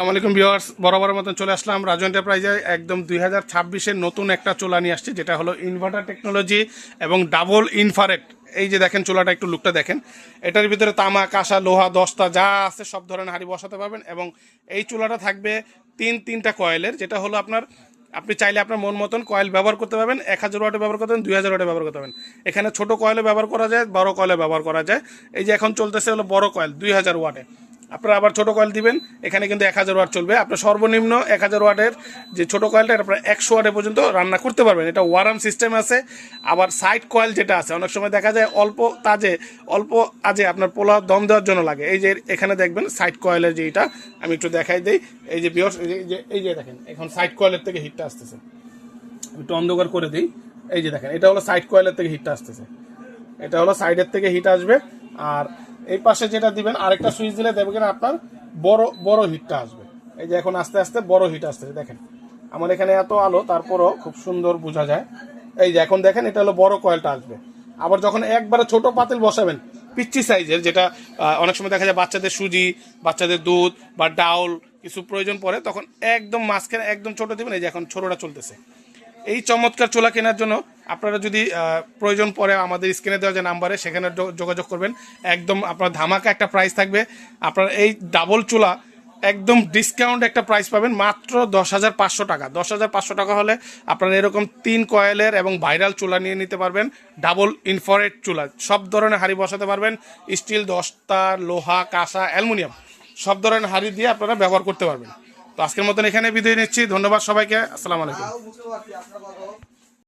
আসসালামাইকুম ভিউয়ার্স বরাবর মতন চলে আসলাম রাজু এন্টারপ্রাইজে একদম দুই হাজার নতুন একটা চুলা নিয়ে আসছি, যেটা হলো ইনভার্টার টেকনোলজি এবং ডাবল ইনফারেট এই যে দেখেন চুলাটা, একটু লুকটা দেখেন। এটার ভিতরে তামা, কাঁসা, লোহা, দস্তা, যা আছে, সব ধরনের হাঁড়ি বসাতে পারবেন এবং এই চুলাটা থাকবে তিন, তিনটা কয়েলের যেটা হলো আপনার, আপনি চাইলে আপনার মন মতন কয়েল ব্যবহার করতে পারবেন, এক হাজার ওয়াটে ব্যবহার করতে পারবেন, দুই হাজার ওয়াটে ব্যবহার করতে পারবেন। এখানে ছোটো কয়েলে ব্যবহার করা যায়, বড় কয়েলে ব্যবহার করা যায়। এই যে এখন চলতেছে হলো বড় কয়েল দুই হাজার ওয়াটে। আপনারা আবার ছোট কয়েল দিবেন। এখানে কিন্তু এক হাজার ওয়াট চলবে। আপনার সর্বনিম্ন এক হাজার ওয়াটের যে ছোটো কয়েলটা, এটা আপনার একশো ওয়াটে পর্যন্ত রান্না করতে পারবেন। এটা ওয়ারাম সিস্টেম আছে। আবার সাইড কয়েল যেটা আছে, অনেক সময় দেখা যায় অল্প তাজে, অল্প আজে আপনার পোলাও দম দেওয়ার জন্য লাগে। এই যে এখানে দেখবেন সাইড কয়েলের যে এটা, আমি একটু দেখাই দিই। এই যে বিয়স এই যে এই যে দেখেন, এখন সাইড কয়েলের থেকে হিটটা আসতেছে। একটু অন্ধকার করে দিই। এই যে দেখেন, এটা হলো সাইড কয়েলের থেকে হিটটা আসতেছে। এটা হলো সাইডের থেকে হিট আসবে। আর এই পাশে যেটা দিবেন, আরেকটা সুইচ দিলে দেখবেন আপনার বড় বড় হিটটা আসবে। এই যে এখন আস্তে আস্তে বড় হিট আসতেছে দেখেন। আমার এখানে এত আলো, তারপরও খুব সুন্দর বোঝা যায়। এই যে এখন দেখেন, এটা হলো বড় কয়েলটা আসবে। আবার যখন একবারে ছোট পাতিল বসাবেন, পিচ্চি সাইজের যেটা অনেক সময় দেখা যায় বাচ্চাদের সুজি, বাচ্চাদের দুধ বা ডাউল কিছু প্রয়োজন পড়ে, তখন একদম মাঝখানে একদম ছোট দিবেন। এই যে এখন ছোটটা চলতেছে। এই চমৎকার চোলা কেনার জন্য আপনারা যদি প্রয়োজন পড়ে আমাদের স্ক্রিনে দেওয়া যে নাম্বারে সেখানে যোগাযোগ করবেন। একদম আপনার ধামাকা একটা প্রাইস থাকবে। আপনার এই ডাবল চুলা একদম ডিসকাউন্ট একটা প্রাইস পাবেন মাত্র দশ হাজার পাঁচশো টাকা। দশ হাজার পাঁচশো টাকা হলে আপনারা এরকম তিন কয়েলের এবং ভাইরাল চুলা নিয়ে নিতে পারবেন। ডাবল ইনফারেট চুলা। সব ধরনের হাঁড়ি বসাতে পারবেন। স্টিল দস্তা, লোহা, কাঁসা, অ্যালুমিনিয়াম। সব ধরনের হাঁড়ি দিয়ে আপনারা ব্যবহার করতে পারবেন। তো আজকের মতন এখানে বিদায় নিচ্ছি। ধন্যবাদ সবাইকে। আসসালামু আলাইকুম।